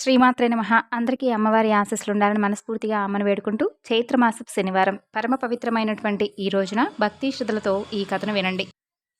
శ్రీమాత్రే నమ. అందరికీ అమ్మవారి ఆశస్సులు ఉండాలని మనస్ఫూర్తిగా అమ్మను వేడుకుంటూ చైత్రమాసపు శనివారం పరమ పవిత్రమైనటువంటి ఈ రోజున భక్తి శ్రద్ధలతో ఈ కథను వినండి.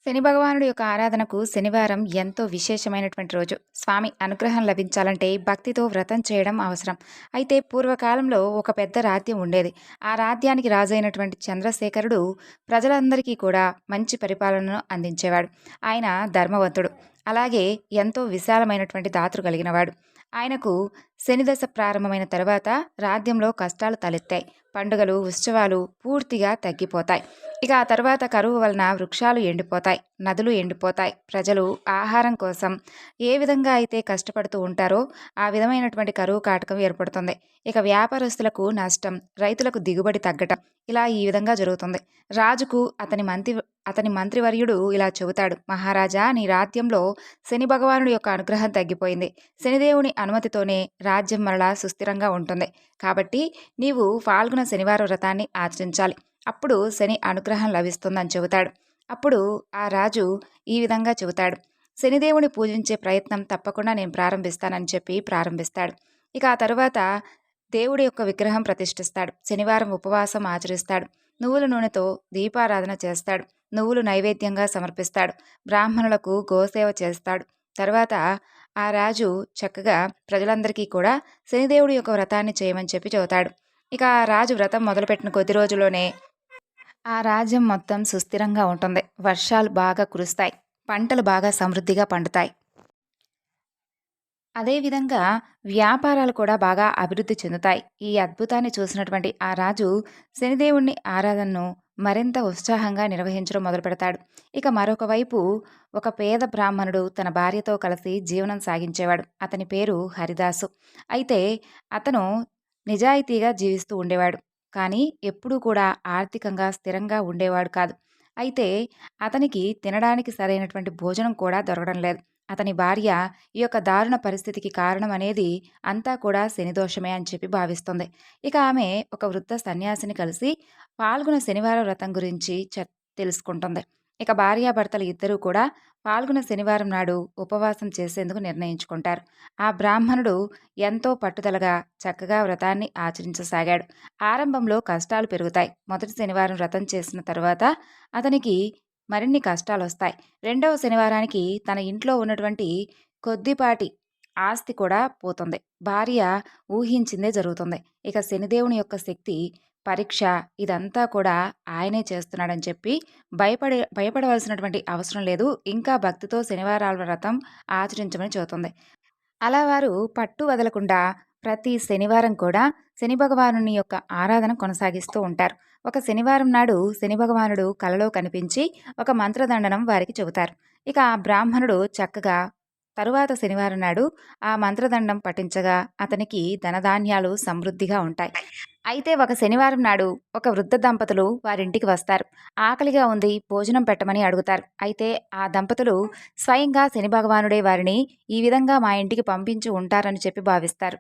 శని భగవానుడి యొక్క ఆరాధనకు శనివారం ఎంతో విశేషమైనటువంటి రోజు. స్వామి అనుగ్రహం లభించాలంటే భక్తితో వ్రతం చేయడం అవసరం. అయితే పూర్వకాలంలో ఒక పెద్ద రాజ్యం ఉండేది. ఆ రాజ్యానికి రాజైనటువంటి చంద్రశేఖరుడు ప్రజలందరికీ కూడా మంచి పరిపాలనను అందించేవాడు. ఆయన ధర్మవంతుడు. అలాగే ఎంతో విశాలమైనటువంటి దాతృ కలిగినవాడు. ఆయనకు శనిదశ ప్రారంభమైన తర్వాత రాజ్యంలో కష్టాలు తలెత్తాయి. పండుగలు ఉత్సవాలు పూర్తిగా తగ్గిపోతాయి. ఇక ఆ తర్వాత కరువు వలన వృక్షాలు ఎండిపోతాయి నదులు ఎండిపోతాయి. ప్రజలు ఆహారం కోసం ఏ విధంగా అయితే కష్టపడుతూ ఉంటారో ఆ విధమైనటువంటి కరువు కాటకం ఏర్పడుతుంది. ఇక వ్యాపారస్తులకు నష్టం రైతులకు దిగుబడి తగ్గటం ఇలా ఈ విధంగా జరుగుతుంది. రాజుకు అతని మంత్రి అతని మంత్రివర్యుడు ఇలా చెబుతాడు. మహారాజా నీ రాజ్యంలో శని భగవానుడి యొక్క అనుగ్రహం తగ్గిపోయింది. శనిదేవుని అనుమతితోనే రాజ్యం మరలా సుస్థిరంగా ఉంటుంది. కాబట్టి నీవు ఫాల్గుణ శనివారం వ్రతాన్ని ఆచరించాలి. అప్పుడు శని అనుగ్రహం లభిస్తుందని చెబుతాడు. అప్పుడు ఆ రాజు ఈ విధంగా చెబుతాడు. శనిదేవుని పూజించే ప్రయత్నం తప్పకుండా నేను ప్రారంభిస్తానని చెప్పి ప్రారంభిస్తాడు. ఇక ఆ తరువాత దేవుడి యొక్క విగ్రహం ప్రతిష్ఠిస్తాడు. శనివారం ఉపవాసం ఆచరిస్తాడు. నువ్వుల నూనెతో దీపారాధన చేస్తాడు. నువ్వులు నైవేద్యంగా సమర్పిస్తాడు. బ్రాహ్మణులకు గోసేవ చేస్తాడు. తర్వాత ఆ రాజు చక్కగా ప్రజలందరికీ కూడా శనిదేవుడి యొక్క వ్రతాన్ని చేయమని చెప్పి చెబుతాడు. ఇక ఆ రాజు వ్రతం మొదలుపెట్టిన కొద్ది రోజుల్లోనే ఆ రాజ్యం మొత్తం సుస్థిరంగా ఉంటుంది. వర్షాలు బాగా కురుస్తాయి. పంటలు బాగా సమృద్ధిగా పండుతాయి. అదేవిధంగా వ్యాపారాలు కూడా బాగా అభివృద్ధి చెందుతాయి. ఈ అద్భుతాన్ని చూసినటువంటి ఆ రాజు శనిదేవుణ్ణి ఆరాధనను మరింత ఉత్సాహంగా నిర్వహించడం మొదలు పెడతాడు ఇక మరొక వైపు ఒక పేద బ్రాహ్మణుడు తన భార్యతో కలిసి జీవనం సాగించేవాడు. అతని పేరు హరిదాసు. అయితే అతను నిజాయితీగా జీవిస్తూ ఉండేవాడు. కానీ ఎప్పుడూ కూడా ఆర్థికంగా స్థిరంగా ఉండేవాడు కాదు. అయితే అతనికి తినడానికి సరైనటువంటి భోజనం కూడా దొరకడం లేదు. అతని భార్య ఈ యొక్క దారుణ పరిస్థితికి కారణం అనేది అంతా కూడా శనిదోషమే అని చెప్పి భావిస్తుంది. ఇక ఆమె ఒక వృద్ధ సన్యాసిని కలిసి పాల్గొన శనివారం వ్రతం గురించి చ తెలుసుకుంటుంది. ఇక భార్యాభర్తలు ఇద్దరూ కూడా పాల్గొన శనివారం నాడు ఉపవాసం చేసేందుకు నిర్ణయించుకుంటారు. ఆ బ్రాహ్మణుడు ఎంతో పట్టుదలగా చక్కగా వ్రతాన్ని ఆచరించసాగాడు. ఆరంభంలో కష్టాలు పెరుగుతాయి. మొదటి శనివారం వ్రతం చేసిన తర్వాత అతనికి మరిన్ని కష్టాలు వస్తాయి రెండవ శనివారానికి తన ఇంట్లో ఉన్నటువంటి కొద్దిపాటి ఆస్తి కూడా పోతుంది. భార్య ఊహించిందే జరుగుతుంది. ఇక శనిదేవుని యొక్క శక్తి పరీక్ష ఇదంతా కూడా ఆయనే చేస్తున్నాడని చెప్పి భయపడే భయపడవలసినటువంటి అవసరం లేదు. ఇంకా భక్తితో శనివారాల వ్రతం ఆచరించమని చెబుతుంది. అలా వారు పట్టు వదలకుండా ప్రతి శనివారం కూడా శని భగవానుని యొక్క ఆరాధన కొనసాగిస్తూ ఉంటారు. ఒక శనివారం నాడు శని భగవానుడు కలలో కనిపించి ఒక మంత్రదండనం వారికి చెబుతారు. ఇక ఆ బ్రాహ్మణుడు చక్కగా తరువాత శనివారం నాడు ఆ మంత్రదండం పఠించగా అతనికి ధనధాన్యాలు సమృద్ధిగా ఉంటాయి. అయితే ఒక శనివారం నాడు ఒక వృద్ధ దంపతులు వారింటికి వస్తారు. ఆకలిగా ఉంది భోజనం పెట్టమని అడుగుతారు. అయితే ఆ దంపతులు స్వయంగా శని భగవానుడే వారిని ఈ విధంగా మా ఇంటికి పంపించి ఉంటారని చెప్పి భావిస్తారు.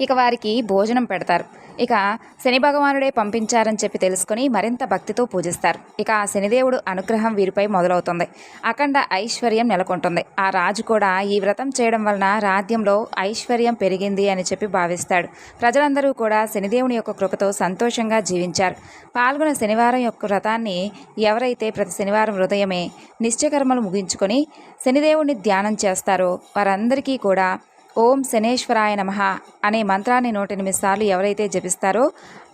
ఇక వారికి భోజనం పెడతారు. ఇక శని భగవానుడే పంపించారని చెప్పి తెలుసుకొని మరింత భక్తితో పూజిస్తారు. ఇక ఆ శనిదేవుడు అనుగ్రహం వీరిపై మొదలవుతుంది. అఖండ ఐశ్వర్యం నెలకొంటుంది. ఆ రాజు కూడా ఈ వ్రతం చేయడం వలన రాజ్యంలో ఐశ్వర్యం పెరిగింది అని చెప్పి భావిస్తాడు. ప్రజలందరూ కూడా శనిదేవుని యొక్క కృపతో సంతోషంగా జీవించారు. పాల్గొన శనివారం యొక్క వ్రతాన్ని ఎవరైతే ప్రతి శనివారం హృదయమే నిశ్చయకర్మలు ముగించుకొని శనిదేవుని ధ్యానం చేస్తారో వారందరికీ కూడా ఓం శనేశ్వరాయ నమ అనే మంత్రాన్ని నూట ఎనిమిది సార్లు ఎవరైతే జపిస్తారో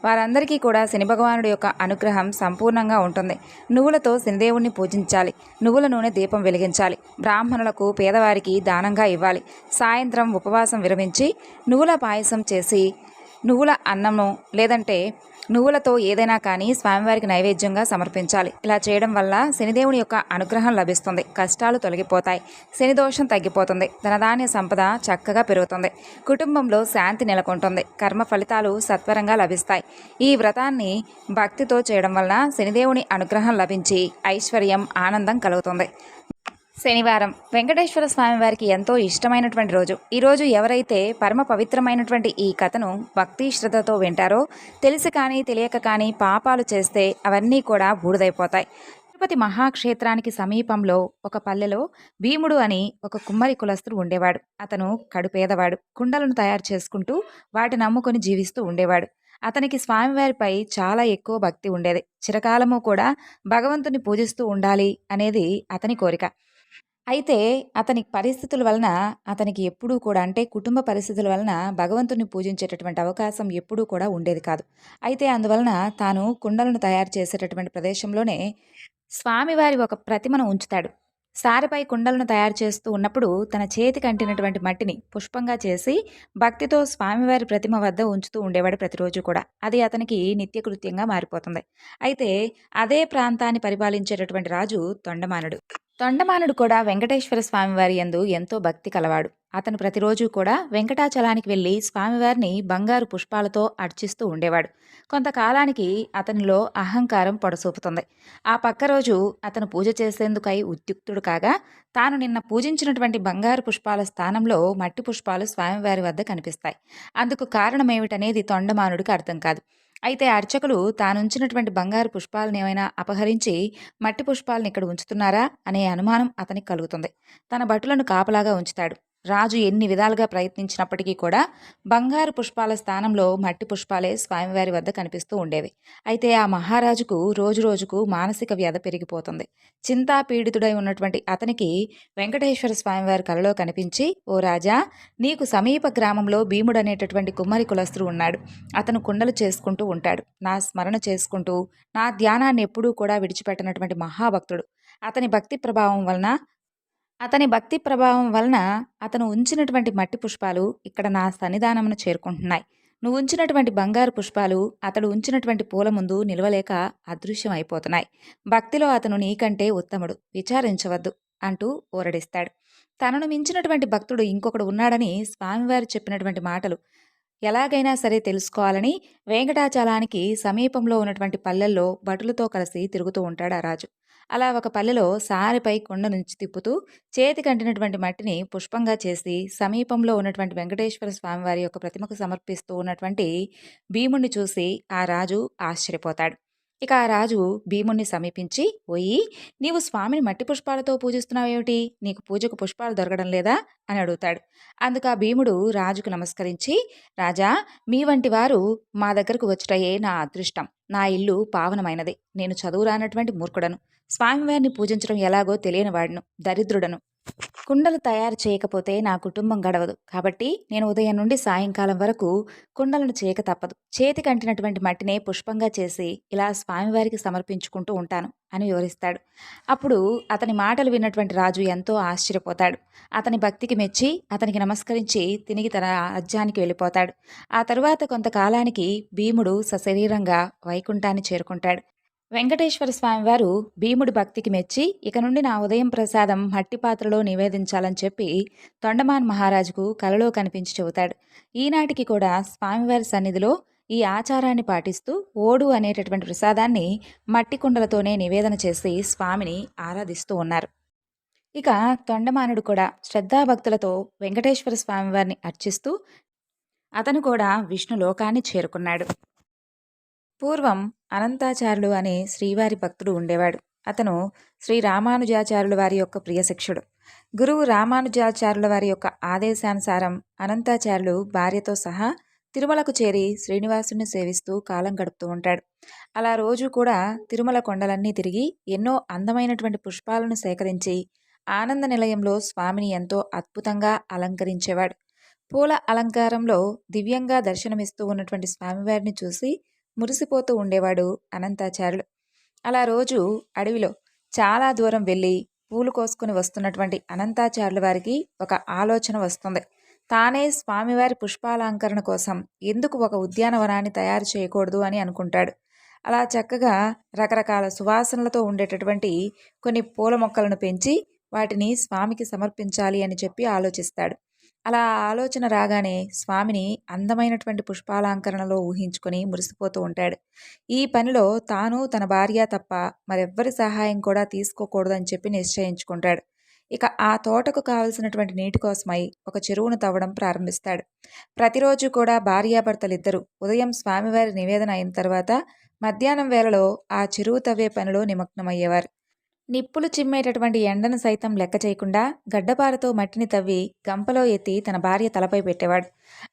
వారందరికీ కూడా శని భగవానుడి యొక్క అనుగ్రహం సంపూర్ణంగా ఉంటుంది. నువ్వులతో శనిదేవుణ్ణి పూజించాలి. నువ్వుల నూనె దీపం వెలిగించాలి. బ్రాహ్మణులకు పేదవారికి దానంగా ఇవ్వాలి. సాయంత్రం ఉపవాసం విరమించి నువ్వుల పాయసం చేసి నువ్వుల అన్నము లేదంటే నువ్వులతో ఏదైనా కానీ స్వామివారికి నైవేద్యంగా సమర్పించాలి. ఇలా చేయడం వల్ల శనిదేవుని యొక్క అనుగ్రహం లభిస్తుంది. కష్టాలు తొలగిపోతాయి. శని దోషం తగ్గిపోతుంది. ధనధాన్య సంపద చక్కగా పెరుగుతుంది. కుటుంబంలో శాంతి నెలకొంటుంది. కర్మ ఫలితాలు సత్వరంగా లభిస్తాయి. ఈ వ్రతాన్ని భక్తితో చేయడం వలన శనిదేవుని అనుగ్రహం లభించి ఐశ్వర్యం ఆనందం కలుగుతుంది. శనివారం వెంకటేశ్వర స్వామి వారికి ఎంతో ఇష్టమైనటువంటి రోజు. ఈరోజు ఎవరైతే పరమ పవిత్రమైనటువంటి ఈ కథను భక్తి శ్రద్ధతో వింటారో తెలిసి కానీ తెలియక కానీ పాపాలు చేస్తే అవన్నీ కూడా బూడిదైపోతాయి. తిరుపతి మహాక్షేత్రానికి సమీపంలో ఒక పల్లెలో భీముడు అని ఒక కుమ్మరి కులస్తుడు ఉండేవాడు. అతను కడుపేదవాడు కుండలను తయారు చేసుకుంటూ వాటిని నమ్ముకొని జీవిస్తూ ఉండేవాడు. అతనికి స్వామివారిపై చాలా ఎక్కువ భక్తి ఉండేది. చిరకాలము కూడా భగవంతుని పూజిస్తూ ఉండాలి అనేది అతని కోరిక. అయితే అతని పరిస్థితుల వలన అతనికి ఎప్పుడూ కూడా అంటే కుటుంబ పరిస్థితుల వలన భగవంతుని పూజించేటటువంటి అవకాశం ఎప్పుడూ కూడా ఉండేది కాదు. అయితే అందువలన తాను కుండలను తయారు చేసేటటువంటి ప్రదేశంలోనే స్వామివారి ఒక ప్రతిమను ఉంచుతాడు. సారిపై కుండలను తయారు చేస్తూ ఉన్నప్పుడు తన చేతికి అంటినటువంటి మట్టిని పుష్పంగా చేసి భక్తితో స్వామివారి ప్రతిమ వద్ద ఉంచుతూ ఉండేవాడు ప్రతిరోజు కూడా. అది అతనికి నిత్యకృత్యంగా మారిపోతుంది. అయితే అదే ప్రాంతాన్ని పరిపాలించేటటువంటి రాజు తొండమానుడు. తొండమానుడు కూడా వెంకటేశ్వర స్వామివారి యందు ఎంతో భక్తి కలవాడు. అతను ప్రతిరోజు కూడా వెంకటాచలానికి వెళ్ళి స్వామివారిని బంగారు పుష్పాలతో అర్చిస్తూ ఉండేవాడు. కొంతకాలానికి అతనిలో అహంకారం పొడసూపుతుంది. ఆ పక్క రోజు అతను పూజ చేసేందుకై ఉద్యుక్తుడు కాగా తాను నిన్న పూజించినటువంటి బంగారు పుష్పాల స్థానంలో మట్టి పుష్పాలు స్వామివారి వద్ద కనిపిస్తాయి. అందుకు కారణమేమిటనేది తొండమానుడికి అర్థం కాదు. అయితే అర్చకులు తానుంచినటువంటి బంగారు పుష్పాలను ఏమైనా అపహరించి మట్టి పుష్పాలను ఇక్కడ ఉంచుతున్నారా అనే అనుమానం అతనికి కలుగుతుంది. తన భటులను కాపలాగా ఉంచుతాడు. రాజు ఎన్ని విధాలుగా ప్రయత్నించినప్పటికీ కూడా బంగారు పుష్పాల స్థానంలో మట్టి పుష్పాలే స్వామివారి వద్ద కనిపిస్తూ ఉండేవి. అయితే ఆ మహారాజుకు రోజు రోజుకు మానసిక వ్యధ పెరిగిపోతుంది. చింతా పీడితుడై ఉన్నటువంటి అతనికి వెంకటేశ్వర స్వామివారి కలలో కనిపించి ఓ రాజా నీకు సమీప గ్రామంలో భీముడు అనేటటువంటి కుమ్మరి కులస్తుడు ఉన్నాడు. అతను కుండలు చేసుకుంటూ ఉంటాడు. నా స్మరణ చేసుకుంటూ నా ధ్యానాన్ని ఎప్పుడూ కూడా విడిచిపెట్టనటువంటి మహాభక్తుడు. అతని భక్తి ప్రభావం వలన అతని భక్తి ప్రభావం వలన అతను ఉంచినటువంటి మట్టి పుష్పాలు ఇక్కడ నా సన్నిధానమును చేరుకుంటున్నాయి. నువ్వు ఉంచినటువంటి బంగారు పుష్పాలు అతడు ఉంచినటువంటి పూల ముందు నిలవలేక అదృశ్యం అయిపోతున్నాయి భక్తిలో అతను నీకంటే ఉత్తముడు విచారించవద్దు అంటూ ఊరడిస్తాడు. తనను మించినటువంటి భక్తుడు ఇంకొకడు ఉన్నాడని స్వామివారు చెప్పినటువంటి మాటలు ఎలాగైనా సరే తెలుసుకోవాలని వెంకటాచలానికి సమీపంలో ఉన్నటువంటి పల్లెల్లో భటులతో కలిసి తిరుగుతూ ఉంటాడు ఆ రాజు. అలా ఒక పల్లెలో సారిపై కొండ నుంచి తిప్పుతూ చేతి కంటినటువంటి మట్టిని పుష్పంగా చేసి సమీపంలో ఉన్నటువంటి వెంకటేశ్వర స్వామివారి యొక్క ప్రతిమకు సమర్పిస్తూ ఉన్నటువంటి భీముణ్ణి చూసి ఆ రాజు ఆశ్చర్యపోతాడు. ఇక ఆ రాజు భీముణ్ణి సమీపించి పోయి నీవు స్వామిని మట్టి పుష్పాలతో పూజిస్తున్నావేమిటి? నీకు పూజకు పుష్పాలు దొరకడం లేదా అని అడుగుతాడు. అందుకు ఆ భీముడు రాజుకు నమస్కరించి రాజా మీ వంటి వారు మా దగ్గరకు వచ్చటయే నా అదృష్టం. నా ఇల్లు పావనమైనది. నేను చదువు రానటువంటి మూర్ఖుడను. స్వామివారిని పూజించడం ఎలాగో తెలియని వాడును దరిద్రుడను. కుండలు తయారు చేయకపోతే నా కుటుంబం గడవదు. కాబట్టి నేను ఉదయం నుండి సాయంకాలం వరకు కుండలను చేయక తప్పదు. చేతి కంటినటువంటి మట్టినే పుష్పంగా చేసి ఇలా స్వామివారికి సమర్పించుకుంటూ ఉంటాను అని వివరిస్తాడు. అప్పుడు అతని మాటలు విన్నటువంటి రాజు ఎంతో ఆశ్చర్యపోతాడు. అతని భక్తికి మెచ్చి అతనికి నమస్కరించి తిరిగి తన రాజ్యానికి వెళ్ళిపోతాడు. ఆ తరువాత కొంతకాలానికి భీముడు సశరీరంగా వైకుంఠాన్ని చేరుకుంటాడు. వెంకటేశ్వర స్వామివారు భీముడి భక్తికి మెచ్చి ఇక నుండి నా ఉదయం ప్రసాదం మట్టి పాత్రలో నివేదించాలని చెప్పి తొండమాన్ మహారాజుకు కలలో కనిపించి చెబుతాడు. ఈనాటికి కూడా స్వామివారి సన్నిధిలో ఈ ఆచారాన్ని పాటిస్తూ ఓడు అనేటటువంటి ప్రసాదాన్ని మట్టి కుండలతోనే నివేదన చేసి స్వామిని ఆరాధిస్తూ ఉన్నారు. ఇక తొండమానుడు కూడా శ్రద్ధాభక్తులతో వెంకటేశ్వర స్వామివారిని అర్చిస్తూ అతను కూడా విష్ణు లోకాన్ని చేరుకున్నాడు. పూర్వం అనంతాచారులు అనే శ్రీవారి భక్తుడు ఉండేవాడు. అతను శ్రీ రామానుజాచార్యుల వారి యొక్క ప్రియ శిక్షుడు. గురువు రామానుజాచార్యుల వారి యొక్క ఆదేశానుసారం అనంతాచార్యులు భార్యతో సహా తిరుమలకు చేరి శ్రీనివాసుని సేవిస్తూ కాలం గడుపుతూ ఉంటాడు. అలా రోజు కూడా తిరుమల కొండలన్నీ తిరిగి ఎన్నో అందమైనటువంటి పుష్పాలను సేకరించి ఆనంద నిలయంలో స్వామిని ఎంతో అద్భుతంగా అలంకరించేవాడు. పూల అలంకారంలో దివ్యంగా దర్శనమిస్తూ ఉన్నటువంటి స్వామివారిని చూసి మురిసిపోతూ ఉండేవాడు అనంతాచార్యులు. అలా రోజు అడవిలో చాలా దూరం వెళ్ళి పూలు కోసుకుని వస్తున్నటువంటి అనంతాచార్యుల వారికి ఒక ఆలోచన వస్తుంది. తానే స్వామివారి పుష్పాలంకరణ కోసం ఎందుకు ఒక ఉద్యానవనాన్ని తయారు చేయకూడదు అని అనుకుంటాడు. అలా చక్కగా రకరకాల సువాసనలతో ఉండేటటువంటి కొన్ని పూల మొక్కలను పెంచి వాటిని స్వామికి సమర్పించాలి అని చెప్పి ఆలోచిస్తాడు. అలా ఆలోచన రాగానే స్వామిని అందమైనటువంటి పుష్పాలంకరణలో ఊహించుకొని మురిసిపోతూ ఉంటాడు. ఈ పనిలో తాను తన భార్య తప్ప మరెవ్వరి సహాయం కూడా తీసుకోకూడదని చెప్పి నిశ్చయించుకుంటాడు. ఇక ఆ తోటకు కావలసినటువంటి నీటి కోసమై ఒక చెరువును తవ్వడం ప్రారంభిస్తాడు. ప్రతిరోజు కూడా భార్యాభర్తలిద్దరూ ఉదయం స్వామివారి నివేదన అయిన తర్వాత మధ్యాహ్నం వేళలో ఆ చెరువు తవ్వే పనిలో నిమగ్నమయ్యేవారు. నిప్పులు చిమ్మేటటువంటి ఎండను సైతం లెక్క చేయకుండా గడ్డపారతో మట్టిని తవ్వి గంపలో ఎత్తి తన భార్య తలపై పెట్టేవాడు.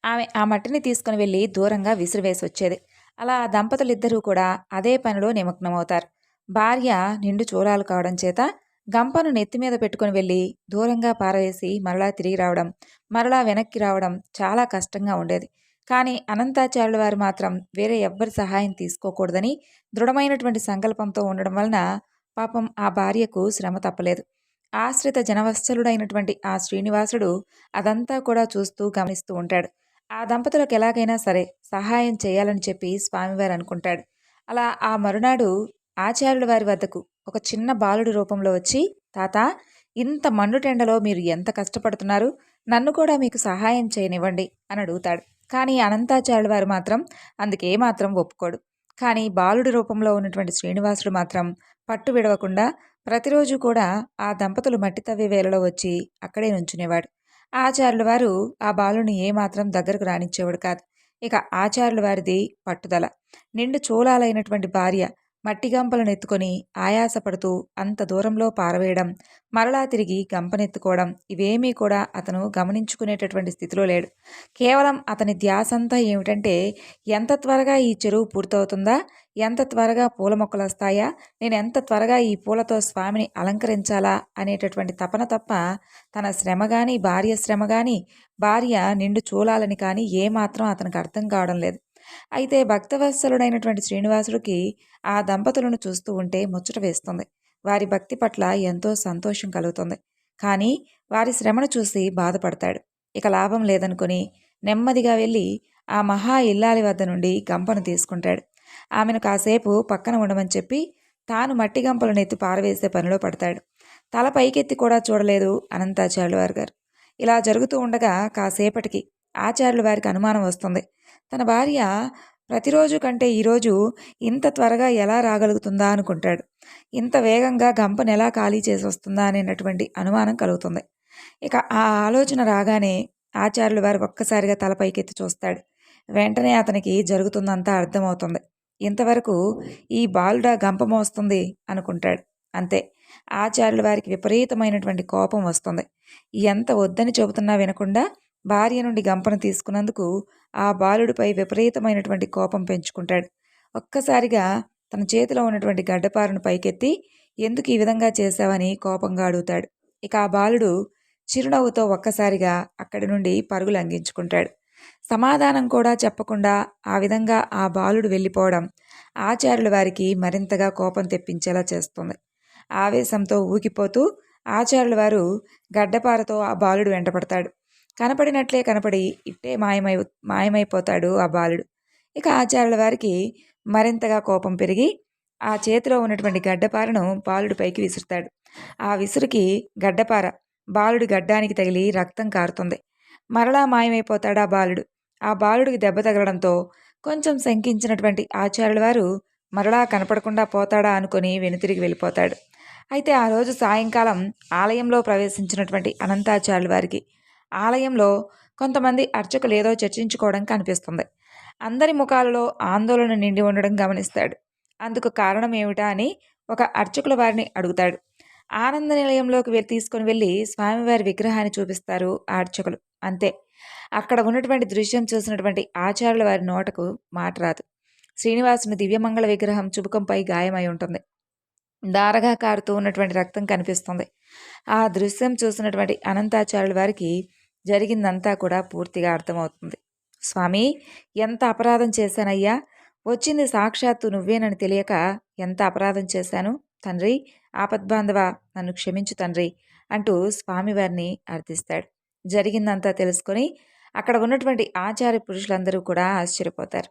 ఆమె ఆ మట్టిని తీసుకుని వెళ్ళి దూరంగా విసిరివేసి వచ్చేది అలా ఆ దంపతులిద్దరూ కూడా అదే పనిలో నిమగ్నమవుతారు. భార్య నిండు చూలాలు కావడం చేత గంపను నెత్తి మీద పెట్టుకుని వెళ్ళి దూరంగా పారవేసి మరలా తిరిగి రావడం మరలా వెనక్కి రావడం చాలా కష్టంగా ఉండేది. కానీ అనంతాచార్యుల వారు మాత్రం వేరే ఎవ్వరి సహాయం తీసుకోకూడదని దృఢమైనటువంటి సంకల్పంతో ఉండడం వలన పాపం ఆ భార్యకు శ్రమ తప్పలేదు. ఆశ్రిత జనవత్సలుడైనటువంటి ఆ శ్రీనివాసుడు అదంతా కూడా చూస్తూ గమనిస్తూ ఉంటాడు. ఆ దంపతులకు ఎలాగైనా సరే సహాయం చేయాలని చెప్పి స్వామివారు అనుకుంటాడు. అలా ఆ మరునాడు ఆచార్యుల వారి వద్దకు ఒక చిన్న బాలుడి రూపంలో వచ్చి తాత ఇంత మండుటెండలో మీరు ఎంత కష్టపడుతున్నారు? నన్ను కూడా మీకు సహాయం చేయనివ్వండి అని అడుగుతాడు. కానీ అనంతాచార్యుల వారు మాత్రం అందుకే మాత్రం ఒప్పుకోడు. కానీ బాలుడి రూపంలో ఉన్నటువంటి శ్రీనివాసుడు మాత్రం పట్టు విడవకుండా ప్రతిరోజు కూడా ఆ దంపతులు మట్టి తవ్వి వేలలో వచ్చి అక్కడే నుంచునేవాడు. ఆచార్యుల వారు ఆ బాలుని ఏమాత్రం దగ్గరకు రానిచ్చేవాడు కాదు. ఇక ఆచార్యుల వారిది పట్టుదల. నిండు చూలాలైనటువంటి భార్య మట్టి గంపలను ఎత్తుకొని ఆయాసపడుతూ అంత దూరంలో పారవేయడం మరలా తిరిగి గంపనెత్తుకోవడం ఇవేమీ కూడా అతను గమనించుకునేటటువంటి స్థితిలో లేడు. కేవలం అతని ధ్యాసంతా ఏమిటంటే ఎంత త్వరగా ఈ చెరువు పూర్తవుతుందా ఎంత త్వరగా పూల మొక్కలు వస్తాయా నేను ఎంత త్వరగా ఈ పూలతో స్వామిని అలంకరించాలా అనేటటువంటి తపన తప్ప తన శ్రమ కానీ భార్య శ్రమ కానీ భార్య నిండు చూలాలని కానీ ఏమాత్రం అతనికి అర్థం కావడం లేదు. అయితే భక్తవత్సలుడైనటువంటి శ్రీనివాసుడికి ఆ దంపతులను చూస్తూ ఉంటే ముచ్చట వేస్తుంది. వారి భక్తి పట్ల ఎంతో సంతోషం కలుగుతుంది. కానీ వారి శ్రమను చూసి బాధపడతాడు. ఇక లాభం లేదనుకుని నెమ్మదిగా వెళ్ళి ఆ మహా ఇల్లాలి వద్ద నుండి గంపను తీసుకుంటాడు. ఆమెను కాసేపు పక్కన ఉండమని చెప్పి తాను మట్టి గంపలను ఎత్తి పారవేసే పనిలో పడతాడు. తల పైకెత్తి కూడా చూడలేదు అనంతాచార్యుల వారి గారు. ఇలా జరుగుతూ ఉండగా కాసేపటికి ఆచార్యుల వారికి అనుమానం వస్తుంది. తన భార్య ప్రతిరోజు కంటే ఈరోజు ఇంత త్వరగా ఎలా రాగలుగుతుందా అనుకుంటాడు. ఇంత వేగంగా గంపను ఎలా ఖాళీ చేసి వస్తుందా అనేటటువంటి అనుమానం కలుగుతుంది. ఇక ఆ ఆలోచన రాగానే ఆచార్యుల వారు ఒక్కసారిగా తలపైకెత్తి చూస్తాడు. వెంటనే అతనికి జరుగుతుందంతా అర్థమవుతుంది. ఇంతవరకు ఈ బాలుడా గంప మోస్తుంది అనుకుంటాడు. అంతే. ఆచార్యుల వారికి విపరీతమైనటువంటి కోపం వస్తుంది. ఎంత వద్దని చెబుతున్నా వినకుండా భార్య నుండి గంపను తీసుకున్నందుకు ఆ బాలుడిపై విపరీతమైనటువంటి కోపం పెంచుకుంటాడు. ఒక్కసారిగా తన చేతిలో ఉన్నటువంటి గడ్డపారను పైకెత్తి ఎందుకు ఈ విధంగా చేశావని కోపంగా అడుగుతాడు. ఇక ఆ బాలుడు చిరునవ్వుతో ఒక్కసారిగా అక్కడి నుండి పరుగులు అందించుకుంటాడు. సమాధానం కూడా చెప్పకుండా ఆ విధంగా ఆ బాలుడు వెళ్ళిపోవడం ఆచార్యుల వారికి మరింతగా కోపం తెప్పించేలా చేస్తుంది. ఆవేశంతో ఊగిపోతూ ఆచార్యుల వారు గడ్డపారతో ఆ బాలుడు వెంటపడతాడు. కనపడినట్లే కనపడి ఇట్టే మాయమై మాయమైపోతాడు ఆ బాలుడు. ఇక ఆచార్యుల వారికి మరింతగా కోపం పెరిగి ఆ చేతిలో ఉన్నటువంటి గడ్డపారను బాలుడిపైకి విసురుతాడు. ఆ విసురుకి గడ్డపార బాలుడి గడ్డానికి తగిలి రక్తం కారుతుంది. మరలా మాయమైపోతాడు ఆ బాలుడు. ఆ బాలుడికి దెబ్బ తగలడంతో కొంచెం శంకించినటువంటి ఆచార్యుల వారు మరలా కనపడకుండా పోతాడా అనుకుని వెనుతిరిగి వెళ్ళిపోతాడు. అయితే ఆ రోజు సాయంకాలం ఆలయంలో ప్రవేశించినటువంటి అనంతాచార్యుల వారికి ఆలయంలో కొంతమంది అర్చకులు ఏదో చర్చించుకోవడం కనిపిస్తుంది. అందరి ముఖాలలో ఆందోళన నిండి ఉండడం గమనిస్తాడు. అందుకు కారణం ఏమిటా అని ఒక అర్చకుల వారిని అడుగుతాడు. ఆనంద నిలయంలోకి వెళ్ళి తీసుకొని వెళ్ళి స్వామివారి విగ్రహాన్ని చూపిస్తారు ఆ అర్చకులు. అంతే. అక్కడ ఉన్నటువంటి దృశ్యం చూసినటువంటి ఆచార్యుల వారి నోటకు మాట రాదు. శ్రీనివాసుని దివ్యమంగళ విగ్రహం చుబుకంపై గాయమై ఉంటుంది. దారగా కారుతూ ఉన్నటువంటి రక్తం కనిపిస్తుంది. ఆ దృశ్యం చూసినటువంటి అనంతాచార్యుల వారికి జరిగిందంతా కూడా పూర్తిగా అర్థమవుతుంది. స్వామి ఎంత అపరాధం చేశానయ్యా? వచ్చింది సాక్షాత్తు నువ్వేనని తెలియక ఎంత అపరాధం చేశాను? తండ్రి ఆపద్బాంధవ నన్ను క్షమించు తండ్రి అంటూ స్వామివారిని అర్థిస్తాడు. జరిగిందంతా తెలుసుకొని అక్కడ ఉన్నటువంటి ఆచార్య పురుషులందరూ కూడా ఆశ్చర్యపోతారు.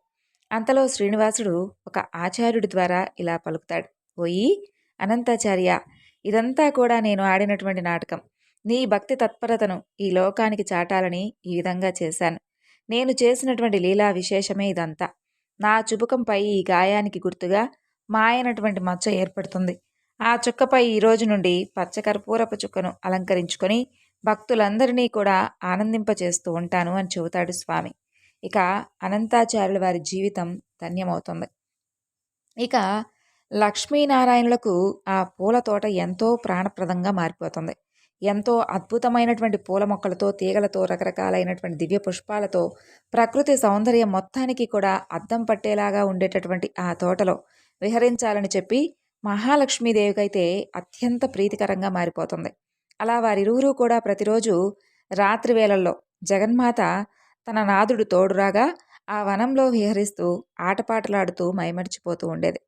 అంతలో శ్రీనివాసుడు ఒక ఆచార్యుడి ద్వారా ఇలా పలుకుతాడు. ఓయి అనంతాచార్య ఇదంతా కూడా నేను ఆడినటువంటి నాటకం. నీ భక్తి తత్పరతను ఈ లోకానికి చాటాలని ఈ విధంగా చేశాను. నేను చేసినటువంటి లీలా విశేషమే ఇదంతా. నా చుబుకంపై ఈ గాయానికి గుర్తుగా మాయనటువంటి మచ్చ ఏర్పడుతుంది. ఆ చుక్కపై ఈ రోజు నుండి పచ్చకర్పూరపు చుక్కను అలంకరించుకొని భక్తులందరినీ కూడా ఆనందింపచేస్తూ ఉంటాను అని చెబుతాడు స్వామి. ఇక అనంతాచార్యుల వారి జీవితం ధన్యమవుతుంది. ఇక లక్ష్మీనారాయణులకు ఆ పూల తోట ఎంతో ప్రాణప్రదంగా మారిపోతుంది. ఎంతో అద్భుతమైనటువంటి పూల మొక్కలతో తీగలతో రకరకాలైనటువంటి దివ్య పుష్పాలతో ప్రకృతి సౌందర్యం మొత్తానికి కూడా అద్దం పట్టేలాగా ఉండేటటువంటి ఆ తోటలో విహరించాలని చెప్పి మహాలక్ష్మీదేవికైతే అత్యంత ప్రీతికరంగా మారిపోతుంది. అలా వారిరువురు కూడా ప్రతిరోజు రాత్రి వేళల్లో జగన్మాత తన నాదుడు తోడురాగా ఆ వనంలో విహరిస్తూ ఆటపాటలాడుతూ మైమరిచిపోతూ ఉండేది.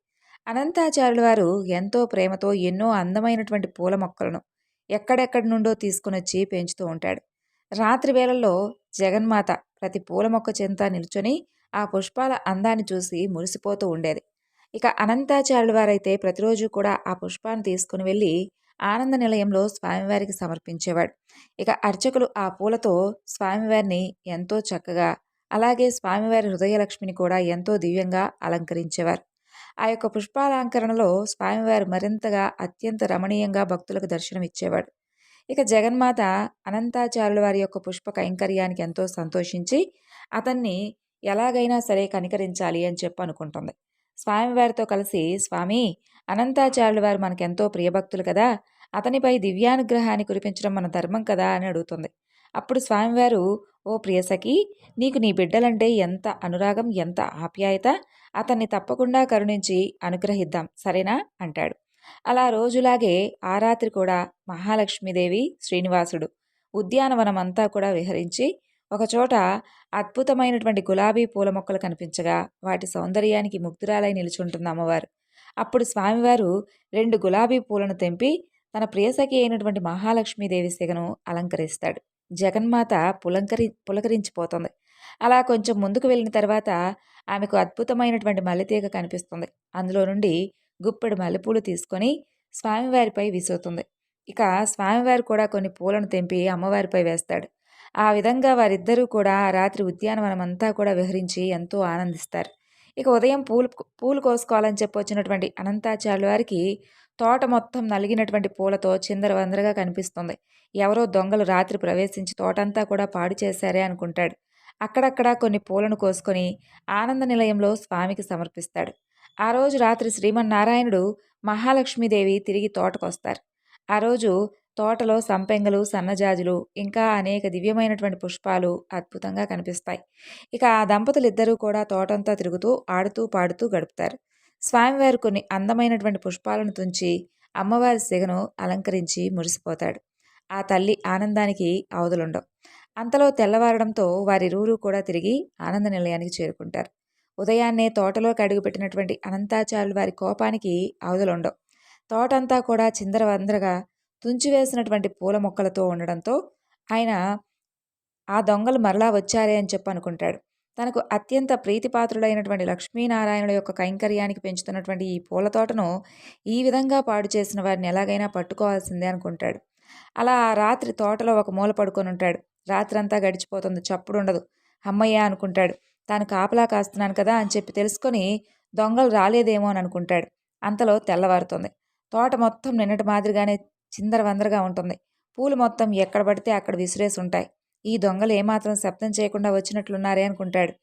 అనంతాచార్యుల వారు ఎంతో ప్రేమతో ఎన్నో అందమైనటువంటి పూల మొక్కలను ఎక్కడెక్కడి నుండో తీసుకునొచ్చి పెంచుతూ ఉంటాడు. రాత్రి వేళల్లో జగన్మాత ప్రతి పూల మొక్క చెంత నిల్చొని ఆ పుష్పాల అందాన్ని చూసి మురిసిపోతూ ఉండేది. ఇక అనంతాచార్యుల వారైతే ప్రతిరోజు కూడా ఆ పుష్పాన్ని తీసుకుని వెళ్ళి ఆనంద నిలయంలో స్వామివారికి సమర్పించేవాడు. ఇక అర్చకులు ఆ పూలతో స్వామివారిని ఎంతో చక్కగా అలాగే స్వామివారి హృదయలక్ష్మిని కూడా ఎంతో దివ్యంగా అలంకరించేవారు. ఆ యొక్క పుష్పాలంకరణలో స్వామివారు మరింతగా అత్యంత రమణీయంగా భక్తులకు దర్శనమిచ్చేవాడు ఇక జగన్మాత అనంతాచార్యుల వారి యొక్క పుష్ప కైంకర్యానికి ఎంతో సంతోషించి అతన్ని ఎలాగైనా సరే కనికరించాలి అని చెప్పి అనుకుంటుంది. స్వామివారితో కలిసి స్వామి అనంతాచార్యుల వారు మనకెంతో ప్రియభక్తులు కదా అతనిపై దివ్యానుగ్రహాన్ని కురిపించడం మన ధర్మం కదా అని అడుగుతుంది. అప్పుడు స్వామివారు ఓ ప్రియసఖి నీకు నీ బిడ్డలంటే ఎంత అనురాగం ఎంత ఆప్యాయత? అతన్ని తప్పకుండా కరుణించి అనుగ్రహిద్దాం సరేనా? అంటాడు. అలా రోజులాగే ఆ రాత్రి కూడా మహాలక్ష్మీదేవి శ్రీనివాసుడు ఉద్యానవనం అంతా కూడా విహరించి ఒకచోట అద్భుతమైనటువంటి గులాబీ పూల మొక్కలు కనిపించగా వాటి సౌందర్యానికి ముగ్ధురాలై నిలుచుంటుంది అమ్మవారు. అప్పుడు స్వామివారు రెండు గులాబీ పూలను తెంపి తన ప్రియసఖి అయినటువంటి మహాలక్ష్మీదేవి సిగను అలంకరిస్తాడు. జగన్మాత పులంకరి పులకరించిపోతుంది. అలా కొంచెం ముందుకు వెళ్ళిన తర్వాత ఆమెకు అద్భుతమైనటువంటి మల్లెతీగ కనిపిస్తుంది. అందులో నుండి గుప్పెడు మల్లెపూలు తీసుకొని స్వామివారిపై విసురుతుంది. ఇక స్వామివారు కూడా కొన్ని పూలను తెంపి అమ్మవారిపై వేస్తాడు. ఆ విధంగా వారిద్దరూ కూడా రాత్రి ఉద్యానవనం అంతా కూడా విహరించి ఎంతో ఆనందిస్తారు. ఇక ఉదయం పూలు పూలు కోసుకోవాలని చెప్పి వచ్చినటువంటి అనంతాచార్యుల వారికి తోట మొత్తం నలిగినటువంటి పూలతో చిందరవందరగా కనిపిస్తుంది. ఎవరో దొంగలు రాత్రి ప్రవేశించి తోటంతా కూడా పాడు చేశారే అనుకుంటాడు. అక్కడక్కడ కొన్ని పూలను కోసుకొని ఆనంద నిలయంలో స్వామికి సమర్పిస్తాడు. ఆ రోజు రాత్రి శ్రీమన్నారాయణుడు మహాలక్ష్మీదేవి తిరిగి తోటకొస్తారు. ఆ రోజు తోటలో సంపెంగలు సన్నజాజులు ఇంకా అనేక దివ్యమైనటువంటి పుష్పాలు అద్భుతంగా కనిపిస్తాయి. ఇక ఆ దంపతులు ఇద్దరూ కూడా తోటంతా తిరుగుతూ ఆడుతూ పాడుతూ గడుపుతారు. స్వామివారు కొన్ని అందమైనటువంటి పుష్పాలను తుంచి అమ్మవారి సిగను అలంకరించి మురిసిపోతాడు. ఆ తల్లి ఆనందానికి అవధులుండవు. అంతలో తెల్లవారడంతో వారిరువురు కూడా తిరిగి ఆనంద నిలయానికి చేరుకుంటారు. ఉదయాన్నే తోటలోకి అడుగుపెట్టినటువంటి అనంతాచారులు వారి కోపానికి అవధులుండవు. తోటంతా కూడా చిందరవందరగా తుంచివేసినటువంటి పూల మొక్కలతో ఉండడంతో ఆయన ఆ దొంగలు మరలా వచ్చారే అని చెప్పి అనుకుంటాడు తనకు అత్యంత ప్రీతిపాత్రుడైనటువంటి లక్ష్మీనారాయణుల యొక్క కైంకర్యానికి పెంచుతున్నటువంటి ఈ పూల తోటను ఈ విధంగా పాడు చేసిన వారిని ఎలాగైనా పట్టుకోవాల్సిందే అనుకుంటాడు. అలా ఆ రాత్రి తోటలో ఒక మూల పడుకొని ఉంటాడు. రాత్రంతా గడిచిపోతుంది. చప్పుడు ఉండదు. అమ్మయ్య అనుకుంటాడు. తాను కాపలా కాస్తున్నాను కదా అని చెప్పి తెలుసుకొని దొంగలు రాలేదేమో అని అనుకుంటాడు. అంతలో తెల్లవారుతుంది. తోట మొత్తం నిన్నటి మాదిరిగానే చిందరవందరగా ఉంటుంది. పూలు మొత్తం ఎక్కడ పడితే అక్కడ విసిరేసి ఉంటాయి. ఈ దొంగలు ఏమాత్రం శబ్దం చేయకుండా వచ్చినట్లున్నారే అనుకుంటాడు.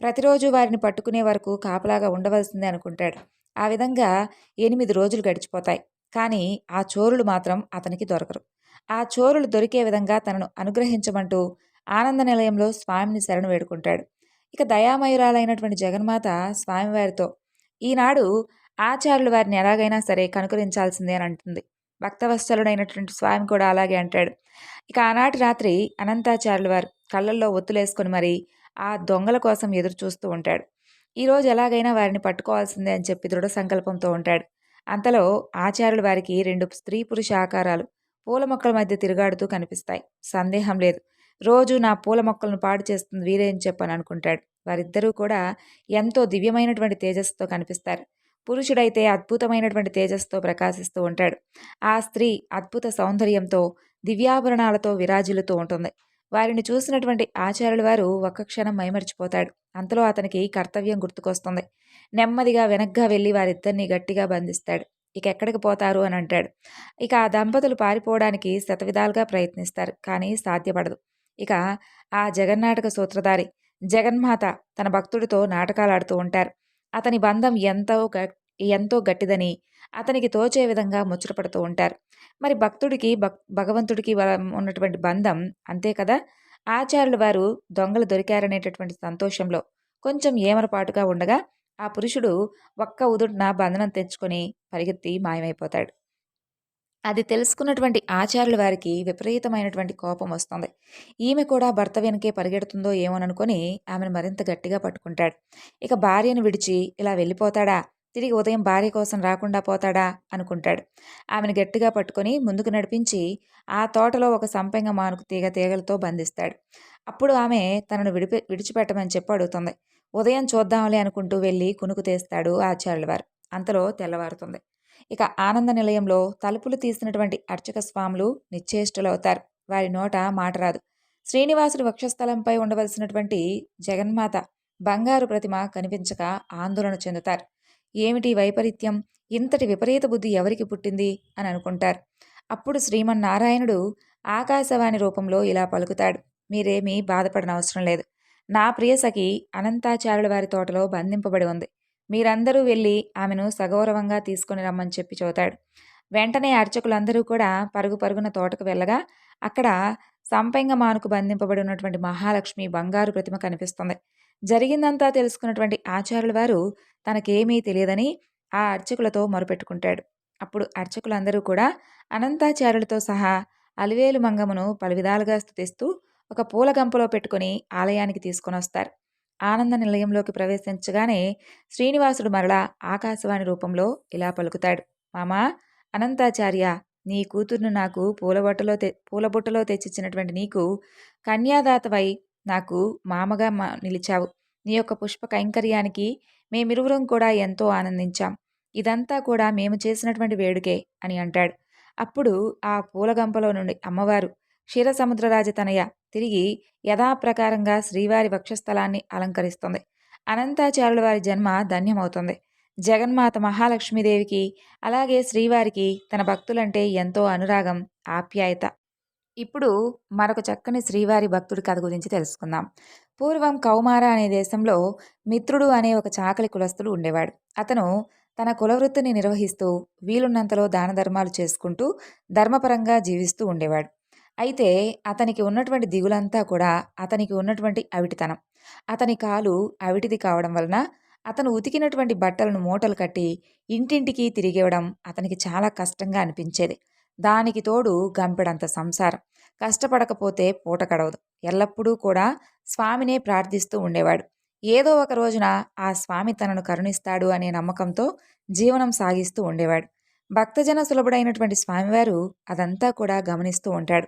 ప్రతిరోజు వారిని పట్టుకునే వరకు కాపలాగా ఉండవలసిందే అనుకుంటాడు. ఆ విధంగా ఎనిమిది రోజులు గడిచిపోతాయి. కానీ ఆ చోరులు మాత్రం అతనికి దొరకరు. ఆ చోరులు దొరికే విధంగా తనను అనుగ్రహించమంటూ ఆనంద నిలయంలో స్వామిని శరణు వేడుకుంటాడు. ఇక దయామయురాలైనటువంటి జగన్మాత స్వామివారితో ఈనాడు ఆచార్యులు వారిని ఎలాగైనా సరే కనుకరించాల్సిందే అని అంటుంది. భక్తవత్సలుడైనటువంటి స్వామి కూడా అలాగే అంటాడు. ఇక ఆనాటి రాత్రి అనంతాచార్యుల వారు కళ్ళల్లో ఒత్తులేసుకొని మరి ఆ దొంగల కోసం ఎదురు చూస్తూ ఉంటాడు. ఈరోజు ఎలాగైనా వారిని పట్టుకోవాల్సిందే అని చెప్పి దృఢ సంకల్పంతో ఉంటాడు. అంతలో ఆచార్యుల వారికి రెండు స్త్రీ పురుష ఆకారాలు పూల మొక్కల మధ్య తిరుగాడుతూ కనిపిస్తాయి. సందేహం లేదు. రోజు నా పూల మొక్కలను పాడు చేస్తుంది వీరే అని చెప్పని అనుకుంటాడు. వారిద్దరూ కూడా ఎంతో దివ్యమైనటువంటి తేజస్సుతో కనిపిస్తారు. పురుషుడైతే అద్భుతమైనటువంటి తేజస్తో ప్రకాశిస్తూ ఉంటాడు. ఆ స్త్రీ అద్భుత సౌందర్యంతో దివ్యాభరణాలతో విరాజిల్లుతూ ఉంటుంది. వారిని చూసినటువంటి ఆచార్యుల వారు ఒక్క క్షణం మైమరిచిపోతాడు. అంతలో అతనికి కర్తవ్యం గుర్తుకొస్తుంది. నెమ్మదిగా వెనక్గా వెళ్ళి వారిద్దరిని గట్టిగా బంధిస్తాడు. ఇక ఎక్కడికి పోతారు? అని అంటాడు. ఇక ఆ దంపతులు పారిపోవడానికి శతవిధాలుగా ప్రయత్నిస్తారు కానీ సాధ్యపడదు. ఇక ఆ జగన్నాటక సూత్రధారి జగన్మాత తన భక్తుడితో నాటకాలు ఆడుతూ ఉంటారు. అతని బంధం ఎంతో ఎంతో గట్టిదని అతనికి తోచే విధంగా ముచ్చటపడుతూ ఉంటారు. మరి భక్తుడికి భక్ భగవంతుడికి వ- ఉన్నటువంటి బంధం అంతే కదా? ఆచార్యుల వారు దొంగలు దొరికారనేటటువంటి సంతోషంలో కొంచెం ఏమరపాటుగా ఉండగా ఆ పురుషుడు ఒక్క ఉదుటిన బంధనం తెచ్చుకొని పరిగెత్తి మాయమైపోతాడు. అది తెలుసుకున్నటువంటి ఆచార్యుల వారికి విపరీతమైనటువంటి కోపం వస్తుంది. ఈమె కూడా భర్త వెనకే పరిగెడుతుందో ఏమోననుకొని ఆమెను మరింత గట్టిగా పట్టుకుంటాడు. ఇక భార్యను విడిచి ఇలా వెళ్ళిపోతాడా? తిరిగి ఉదయం భార్య కోసం రాకుండా పోతాడా? అనుకుంటాడు. ఆమెను గట్టిగా పట్టుకొని ముందుకు నడిపించి ఆ తోటలో ఒక సంపెంగ మానుకు తీగ తీగలతో బంధిస్తాడు. అప్పుడు ఆమె తనను విడిపి విడిచిపెట్టమని చెప్పి అడుగుతుంది. ఉదయం చూద్దాంలే అనుకుంటూ వెళ్ళి కునుకు తీస్తాడు ఆచార్యుల వారు. అంతలో తెల్లవారుతుంది. ఇక ఆనంద నిలయంలో తలుపులు తీసినటువంటి అర్చక స్వాములు నిశ్చేష్టులవుతారు. వారి నోట మాట రాదు. శ్రీనివాసుడి వక్షస్థలంపై ఉండవలసినటువంటి జగన్మాత బంగారు ప్రతిమ కనిపించక ఆందోళన చెందుతారు. ఏమిటి వైపరీత్యం? ఇంతటి విపరీత బుద్ధి ఎవరికి పుట్టింది? అని అనుకుంటారు. అప్పుడు శ్రీమన్నారాయణుడు ఆకాశవాణి రూపంలో ఇలా పలుకుతాడు. మీరేమీ బాధపడనవసరం లేదు. నా ప్రియసఖి అనంతాచార్యుల వారి తోటలో బంధింపబడి ఉంది. మీరందరూ వెళ్ళి ఆమెను సగౌరవంగా తీసుకొని రమ్మని చెప్పి చూతాడు వెంటనే అర్చకులందరూ కూడా పరుగు పరుగున తోటకు వెళ్ళగా అక్కడ సంపెంగ మానుకు బంధింపబడి ఉన్నటువంటి మహాలక్ష్మి బంగారు ప్రతిమ కనిపిస్తుంది. జరిగిందంతా తెలుసుకున్నటువంటి ఆచార్యుల వారు తనకేమీ తెలియదని ఆ అర్చకులతో మొరపెట్టుకుంటాడు. అప్పుడు అర్చకులందరూ కూడా అనంతాచార్యులతో సహా అలివేలు మంగమును పలు విధాలుగా స్తుతిస్తూ ఒక పూల గంపలో పెట్టుకుని ఆలయానికి తీసుకొని వస్తారు ఆనంద నిలయంలోకి ప్రవేశించగానే శ్రీనివాసుడు మరలా ఆకాశవాణి రూపంలో ఇలా పలుకుతాడు. మామా అనంతాచార్య నీ కూతుర్ను నాకు పూలబొట్టలో తె పూలబుట్టలో తెచ్చిచ్చినటువంటి నీకు కన్యాదాతవై నాకు మామగా మా నిలిచావు. నీ యొక్క పుష్ప కైంకర్యానికి మేమిరువురం కూడా ఎంతో ఆనందించాం. ఇదంతా కూడా మేము చేసినటువంటి వేడుకే అని అంటాడు. అప్పుడు ఆ పూలగంపలో నుండి అమ్మవారు క్షీరసముద్రరాజ తనయ తిరిగి యథాప్రకారంగా శ్రీవారి వక్షస్థలాన్ని అలంకరిస్తుంది. అనంతాచారుల వారి జన్మ ధన్యమవుతుంది. జగన్మాత మహాలక్ష్మీదేవికి అలాగే శ్రీవారికి తన భక్తులంటే ఎంతో అనురాగం ఆప్యాయత. ఇప్పుడు మరొక చక్కని శ్రీవారి భక్తుడి కథ గురించి తెలుసుకుందాం. పూర్వం కౌమార అనే దేశంలో మిత్రుడు అనే ఒక చాకలి కులస్తుడు ఉండేవాడు. అతను తన కులవృత్తిని నిర్వహిస్తూ వీలున్నంతలో దాన ధర్మాలు చేసుకుంటూ ధర్మపరంగా జీవిస్తూ ఉండేవాడు. అయితే అతనికి ఉన్నటువంటి దిగులంతా కూడా అతనికి ఉన్నటువంటి అవిటితనం. అతని కాలు అవిటిది కావడం వలన అతను ఉతికినటువంటి బట్టలను మూటలు కట్టి ఇంటింటికి తిరిగివ్వడం అతనికి చాలా కష్టంగా అనిపించేది. దానికి తోడు గంపెడంత సంసారం. కష్టపడకపోతే పూట గడవదు. ఎల్లప్పుడూ కూడా స్వామినే ప్రార్థిస్తూ ఉండేవాడు. ఏదో ఒక రోజున ఆ స్వామి తనను కరుణిస్తాడు అనే నమ్మకంతో జీవనం సాగిస్తూ ఉండేవాడు. భక్తజన సులభుడైనటువంటి స్వామివారు అదంతా కూడా గమనిస్తూ ఉంటాడు.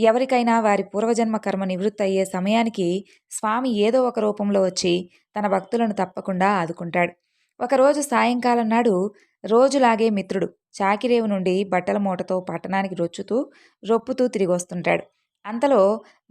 ఎవరికైనా వారి పూర్వజన్మ కర్మ నివృత్తి అయ్యే సమయానికి స్వామి ఏదో ఒక రూపంలో వచ్చి తన భక్తులను తప్పకుండా ఆదుకుంటాడు. ఒకరోజు సాయంకాలం నాడు రోజులాగే మిత్రుడు చాకిరేవు నుండి బట్టల మూటతో పట్టణానికి రొచ్చుతూ రొప్పుతూ తిరిగి వస్తుంటాడు. అంతలో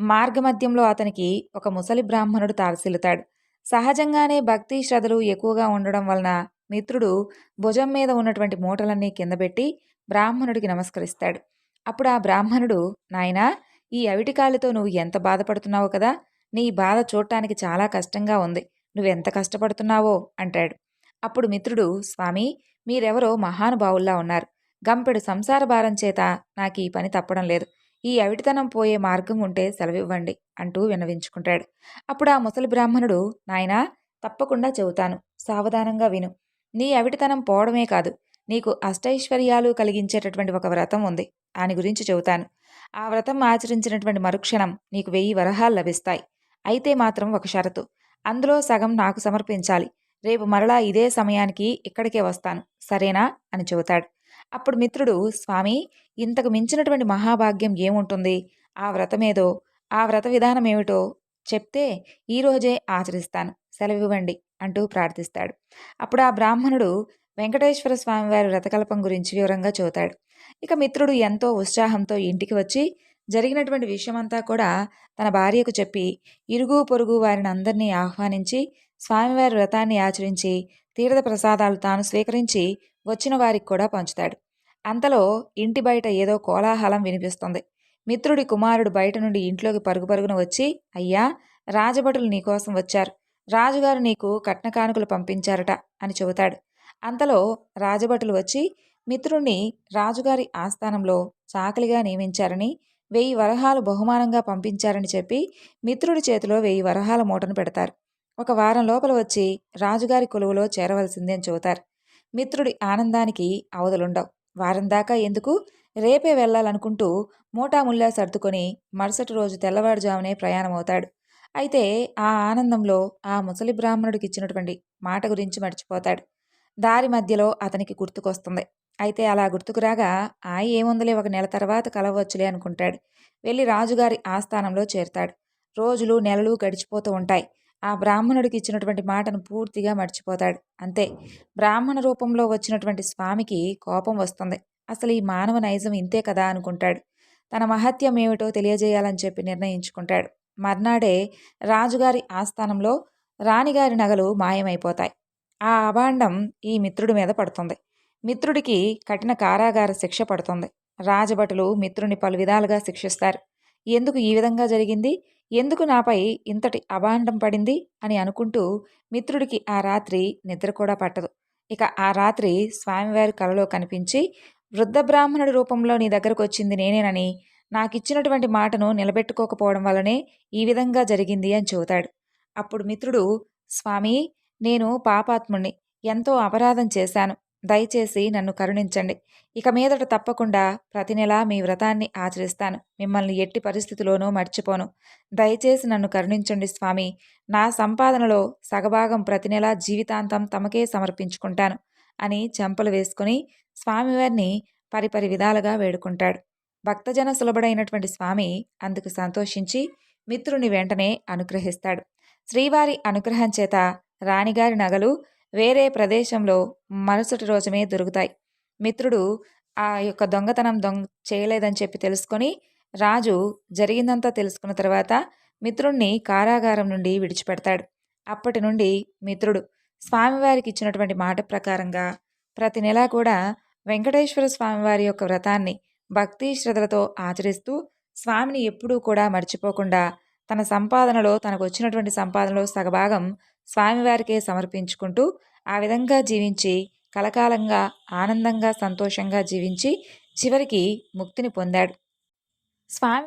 మార్గమధ్యంలో అతనికి ఒక ముసలి బ్రాహ్మణుడు తారసిల్లుతాడు. సహజంగానే భక్తి శ్రద్ధలు ఎక్కువగా ఉండడం వలన మిత్రుడు భుజం మీద ఉన్నటువంటి మూటలన్నీ కింద పెట్టి బ్రాహ్మణుడికి నమస్కరిస్తాడు. అప్పుడు ఆ బ్రాహ్మణుడు నాయనా ఈ అవిటికాళ్ళతో నువ్వు ఎంత బాధపడుతున్నావో కదా నీ బాధ చూడటానికి చాలా కష్టంగా ఉంది. నువ్వెంత కష్టపడుతున్నావో? అంటాడు. అప్పుడు మిత్రుడు స్వామి మీరెవరో మహానుభావుల్లా ఉన్నారు. గంపెడు సంసార భారం చేత నాకు ఈ పని తప్పడం లేదు. ఈ అవిటితనం పోయే మార్గం ఉంటే సెలవివ్వండి అంటూ విన్నవించుకుంటాడు. అప్పుడు ఆ ముసలి బ్రాహ్మణుడు నాయనా తప్పకుండా చెబుతాను. సావధానంగా విను. నీ అవిటితనం పోవడమే కాదు నీకు అష్టైశ్వర్యాలు కలిగించేటటువంటి ఒక వ్రతం ఉంది. దాని గురించి చెబుతాను. ఆ వ్రతం ఆచరించినటువంటి మరుక్షణం నీకు వెయ్యి వరహాలు లభిస్తాయి. అయితే మాత్రం ఒక షరతు. అందులో సగం నాకు సమర్పించాలి. రేపు మరలా ఇదే సమయానికి ఇక్కడికే వస్తాను. సరేనా? అని చెబుతాడు. అప్పుడు మిత్రుడు స్వామి ఇంతకు మించినటువంటి మహాభాగ్యం ఏముంటుంది? ఆ వ్రతమేదో? ఆ వ్రత విధానం ఏమిటో చెప్తే ఈరోజే ఆచరిస్తాను. సెలవివ్వండి అంటూ ప్రార్థిస్తాడు. అప్పుడు ఆ బ్రాహ్మణుడు వెంకటేశ్వర స్వామివారి వ్రతకల్పం గురించి వివరంగా చూతాడు ఇక మిత్రుడు ఎంతో ఉత్సాహంతో ఇంటికి వచ్చి జరిగినటువంటి విషయమంతా కూడా తన భార్యకు చెప్పి ఇరుగు పొరుగు వారిని అందరినీ ఆహ్వానించి స్వామివారి వ్రతాన్ని ఆచరించి తీర్థ ప్రసాదాలు తాను స్వీకరించి వచ్చిన వారికి కూడా పంచుతాడు. అంతలో ఇంటి బయట ఏదో కోలాహలం వినిపిస్తుంది. మిత్రుడి కుమారుడు బయట నుండి ఇంట్లోకి పరుగు పరుగున వచ్చి అయ్యా రాజభటులు నీకోసం వచ్చారు. రాజుగారు నీకు కట్న కానుకలు పంపించారట అని చెబుతాడు. అంతలో రాజభటులు వచ్చి మిత్రుణ్ణి రాజుగారి ఆస్థానంలో చాకలిగా నియమించారని వెయ్యి వరహాలు బహుమానంగా పంపించారని చెప్పి మిత్రుడి చేతిలో వెయ్యి వరహాల మూటను పెడతారు. ఒక వారం లోపల వచ్చి రాజుగారి కొలువులో చేరవలసిందే అని చెబుతారు. మిత్రుడి ఆనందానికి అవధులుండవు. వారం దాకా ఎందుకు? రేపే వెళ్ళాలనుకుంటూ మూటాముల్లా సర్దుకొని మరుసటి రోజు తెల్లవారుజామునే ప్రయాణమవుతాడు. అయితే ఆ ఆనందంలో ఆ ముసలి బ్రాహ్మణుడికి ఇచ్చినటువంటి మాట గురించి మర్చిపోతాడు. దారి మధ్యలో అతనికి గుర్తుకొస్తుంది. అయితే అలా గుర్తుకురాగా ఆ ఏముందలే ఒక నెల తర్వాత కలవచ్చులే అనుకుంటాడు. వెళ్ళి రాజుగారి ఆస్థానంలో చేరుతాడు. రోజులు నెలలు గడిచిపోతూ ఉంటాయి. ఆ బ్రాహ్మణుడికి ఇచ్చినటువంటి మాటను పూర్తిగా మర్చిపోతాడు. అంతే. బ్రాహ్మణ రూపంలో వచ్చినటువంటి స్వామికి కోపం వస్తుంది. అసలు ఈ మానవ నైజం ఇంతే కదా అనుకుంటాడు. తన మహత్యం ఏమిటో తెలియజేయాలని చెప్పి నిర్ణయించుకుంటాడు. మర్నాడే రాజుగారి ఆస్థానంలో రాణిగారి నగలు మాయమైపోతాయి. ఆ అభాండం ఈ మిత్రుడి మీద పడుతుంది. మిత్రుడికి కఠిన కారాగార శిక్ష పడుతుంది. రాజభటులు మిత్రుని పలు విధాలుగా శిక్షిస్తారు. ఎందుకు ఈ విధంగా జరిగింది? ఎందుకు నాపై ఇంతటి అభాండం పడింది? అని అనుకుంటూ మిత్రుడికి ఆ రాత్రి నిద్ర కూడా పట్టదు. ఇక ఆ రాత్రి స్వామివారి కలలో కనిపించి వృద్ధ బ్రాహ్మణుడి రూపంలో నీ దగ్గరకు వచ్చింది నేనేనని నాకిచ్చినటువంటి మాటను నిలబెట్టుకోకపోవడం వల్లనే ఈ విధంగా జరిగింది అని చెబుతాడు. అప్పుడు మిత్రుడు స్వామి నేను పాపాత్ముణ్ణి ఎంతో అపరాధం చేశాను. దయచేసి నన్ను కరుణించండి. ఇక మీదట తప్పకుండా ప్రతి నెలా మీ వ్రతాన్ని ఆచరిస్తాను. మిమ్మల్ని ఎట్టి పరిస్థితిలోనూ మర్చిపోను. దయచేసి నన్ను కరుణించండి స్వామి. నా సంపాదనలో సగభాగం ప్రతి నెలా జీవితాంతం తమకే సమర్పించుకుంటాను. అని చెంపలు వేసుకుని స్వామివారిని పరిపరి విధాలుగా వేడుకుంటాడు. భక్తజన సులభుడైనటువంటి స్వామి అందుకు సంతోషించి మిత్రుని వెంటనే అనుగ్రహిస్తాడు. శ్రీవారి అనుగ్రహం చేత రాణిగారి నగలు వేరే ప్రదేశంలో మరుసటి రోజుమే దొరుకుతాయి. మిత్రుడు ఆ యొక్క దొంగతనం దొంగ చేయలేదని చెప్పి తెలుసుకొని రాజు జరిగిందంతా తెలుసుకున్న తర్వాత మిత్రుణ్ణి కారాగారం నుండి విడిచిపెడతాడు. అప్పటి నుండి మిత్రుడు స్వామివారికి ఇచ్చినటువంటి మాట ప్రకారంగా ప్రతి నెలా కూడా వెంకటేశ్వర స్వామివారి యొక్క వ్రతాన్ని భక్తి శ్రద్ధలతో ఆచరిస్తూ స్వామిని ఎప్పుడూ కూడా మర్చిపోకుండా తన సంపాదనలో తనకు వచ్చినటువంటి సంపాదనలో సగభాగం స్వామివారికే సమర్పించుకుంటూ ఆ విధంగా జీవించి కలకాలంగా ఆనందంగా సంతోషంగా జీవించి చివరికి ముక్తిని పొందాడు. స్వామి